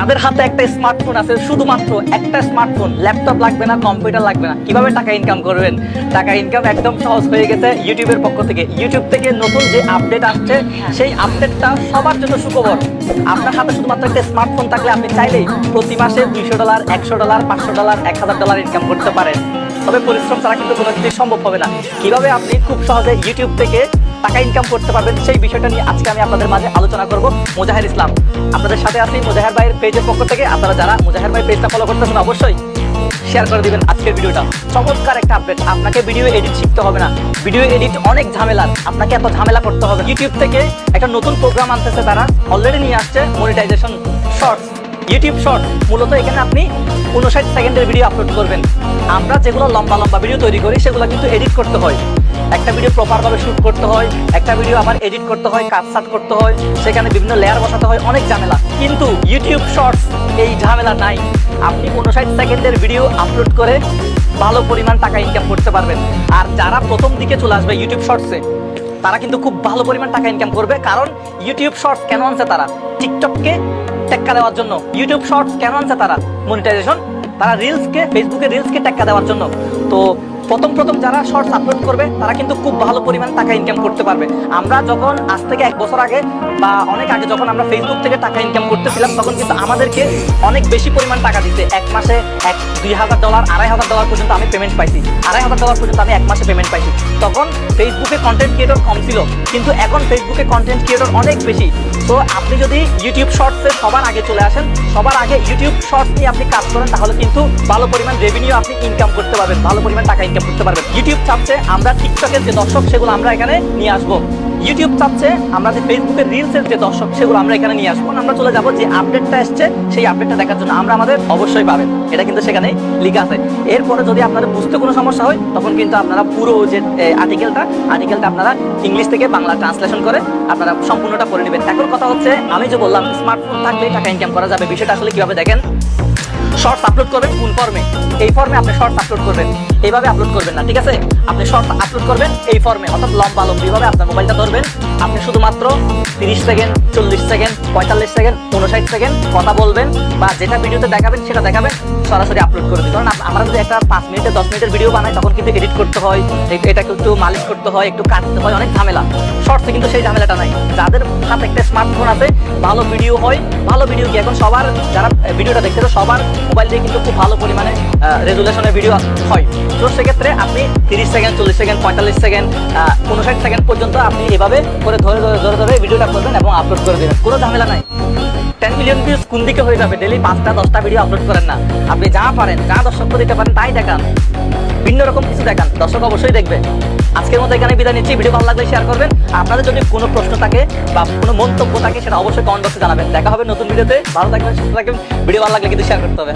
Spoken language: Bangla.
যাদের হাতে একটা স্মার্টফোন আছে শুধুমাত্র একটা স্মার্টফোন ল্যাপটপ লাগবে না কম্পিউটার লাগবে না কীভাবে টাকা ইনকাম করবেন? টাকা ইনকাম একদম সহজ হয়ে গেছে ইউটিউবের পক্ষ থেকে। ইউটিউব থেকে নতুন যে আপডেট আসছে সেই আপডেটটা সবার জন্য সুখবর। আপনার হাতে শুধুমাত্র একটা স্মার্টফোন থাকলে আপনি চাইলেই প্রতি মাসে দুইশো ডলার একশো ডলার পাঁচশো ডলার এক হাজার ডলার ইনকাম করতে পারেন। তবে পরিশ্রম ছাড়া কিন্তু কোনো কিছুই সম্ভব হবে না। কীভাবে আপনি খুব সহজে ইউটিউব থেকে টাকা ইনকাম করতে পারবেন, সেই বিষয়টা নিয়ে আজকে আমি আপনাদের মাঝে আলোচনা করব মুজাহির ইসলাম। আপনাদের সাথে আছি মুজাহির ভাইয়ের পেজের পক্ষ থেকে আপনারা যারা মুজাহির ভাই পেজটা ফলো করতেছেন, অবশ্যই শেয়ার করে দিবেন আজকের ভিডিওটা। চমৎকার একটা আপডেট আপনাকে ভিডিও এডিট শিখতে হবে না। ভিডিও এডিট অনেক ঝামেলার। আপনাকে এত ঝামেলা করতে হবে ইউটিউব থেকে একটা নতুন প্রোগ্রাম আনতেছে তারা অলরেডি নিয়ে আসছে মনিটাইজেশন শর্টস ইউটিউব শর্ট মূলত এখানে আপনি উনষাট সেকেন্ডের ভিডিও আপলোড করবেন। আমরা যেগুলো লম্বা লম্বা ভিডিও তৈরি করি, সেগুলো কিন্তু এডিট করতে হয়। একটা ভিডিও প্রপারভাবে শুট করতে হয়, একটা ভিডিও আবার এডিট করতে হয় কাট সাট করতে হয়, সেখানে বিভিন্ন লেয়ার বসাতে হয়, অনেক ঝামেলা। কিন্তু ইউটিউব শর্টস এই ঝামেলা নাই। আপনি উনষাট সেকেন্ডের ভিডিও আপলোড করে ভালো পরিমাণ টাকা ইনকাম করতে পারবেন। আর যারা প্রথম দিকে চলে আসবে ইউটিউব শর্টসে তারা কিন্তু খুব ভালো পরিমাণ টাকা ইনকাম করবে। কারণ ইউটিউব শর্টস কেন আনছে তারা? টিকটককে টেক্কা দেওয়ার জন্য। ইউটিউব শর্টস কেন আনছে তারা? মনিটাইজেশন তারা রিলসকে ফেসবুকে রিলসকে টেক্কা দেওয়ার জন্য। তো প্রথম প্রথম যারা শর্টস আপলোড করবে, তারা কিন্তু খুব ভালো পরিমাণ টাকা ইনকাম করতে পারবে। আমরা যখন আজ থেকে এক বছর আগে বা অনেক আগে যখন আমরা ফেসবুক থেকে টাকা ইনকাম করতেছিলাম, তখন কিন্তু আমাদেরকে অনেক বেশি পরিমাণ টাকা দিতে। এক মাসে এক দুই হাজার ডলার আড়াই হাজার ডলার পর্যন্ত আমি পেমেন্ট পাইছি। আড়াই হাজার ডলার পর্যন্ত আমি এক মাসে পেমেন্ট পাইছি। তখন ফেসবুকে কন্টেন্ট ক্রিয়েটর কম ছিল, কিন্তু এখন ফেসবুকে কন্টেন্ট ক্রিয়েটর অনেক বেশি। তো আপনি যদি ইউটিউব শর্টসে সবার আগে চলে আসেন, সবার আগে ইউটিউব শর্টস নিয়ে আপনি কাজ করেন, তাহলে কিন্তু ভালো পরিমাণ রেভিনিউ আপনি ইনকাম করতে পারবেন, ভালো পরিমাণ টাকা ইনকাম করতে পারবেন। ইউটিউব চাচ্ছে আমরা টিকটকের যে দর্শক, সেগুলো আমরা এখানে নিয়ে আসব। ইউটিউব চাচ্ছে, আমরা যে ফেসবুকের রিলসের যে দর্শক, সেগুলো আমরা এখানে নিয়ে আসব। আমরা চলে যাব, যে আপডেটটা এসছে, সেই আপডেটটা দেখার জন্য আমরা আমাদের অবশ্যই পাবেন। এটা কিন্তু সেখানে লিখা আছে। এরপরে যদি আপনাদের বুঝতে কোনো সমস্যা হয়, তখন কিন্তু আপনারা পুরো যে আর্টিকেলটা আর্টিকেলটা আপনারা ইংলিশ থেকে বাংলা ট্রান্সলেশন করে আপনারা সম্পূর্ণটা করে নেবেন। এখন কথা হচ্ছে, আমি যে বললাম স্মার্টফোন থাকলে টাকা ইনকাম করা যাবে। বিষয়টা আসলে কীভাবে দেখেন? শর্টস আপলোড করবেন কোন ফর্মে এই ফর্মে আপনি শর্টস আপলোড করবেন। এইভাবে আপলোড করবেন না, ঠিক আছে? আপনি শর্টস আপলোড করবেন এই ফর্মে অর্থাৎ লম্বা লম্বিভাবে আপনার মোবাইলটা ধরবেন। আপনি শুধুমাত্র তিরিশ সেকেন্ড চল্লিশ সেকেন্ড পঁয়তাল্লিশ সেকেন্ড উনষাট সেকেন্ড কথা বলবেন বা যেটা ভিডিওতে দেখাবেন সেটা দেখাবেন, সরাসরি আপলোড করে দিন কারণ আমরা যদি একটা পাঁচ মিনিটের দশ মিনিটের ভিডিও বানাই, তখন কিন্তু এডিট করতে হয়, এ- এটাকে একটু মালিশ করতে হয়, একটু কাটতে হয়, অনেক ঝামেলা। শর্টসে কিন্তু সেই ঝামেলাটা নাই। যাদের হাতে একটা স্মার্টফোন আছে, ভালো ভিডিও হয়, ভালো ভিডিও কি এখন সবার, যারা ভিডিওটা দেখতে সবার মোবাইল দিয়ে কিন্তু খুব ভালো পরিমাণে রেজুলেশনের ভিডিও হয়। তো সেক্ষেত্রে আপনি তিরিশ সেকেন্ড চল্লিশ সেকেন্ড পঁয়তাল্লিশ সেকেন্ড উনষাট সেকেন্ড পর্যন্ত আপনি এভাবে করে ধরে ধরে ধরে ধরে ভিডিওটা করবেন এবং আপলোড করে দেবেন। কোনো ঝামেলা নাই। টেন মিলিয়ন ভিউজ কোন দিকে হয়ে যাবে? ডেলি পাঁচটা, দশটা ভিডিও আপলোড করেন না। আপনি যা পারেন, যা দর্শক দিতে পারেন, তাই দেখান। ভিন্ন রকম কিছু দেখান। দর্শক অবশ্যই দেখবে। আজকের মতো এখানে বিদায় নিচ্ছি। ভিডিও ভালো লাগলে শেয়ার করবেন। আপনাদের যদি কোনো প্রশ্ন থাকে বা কোনো মন্তব্য থাকে, সেটা অবশ্যই কমেন্ট বক্সে জানাবেন। দেখা হবে নতুন ভিডিওতে। ভালো থাকবেন, সুস্থ থাকবেন। ভিডিও ভালো লাগলে কিন্তু শেয়ার করতে হবে।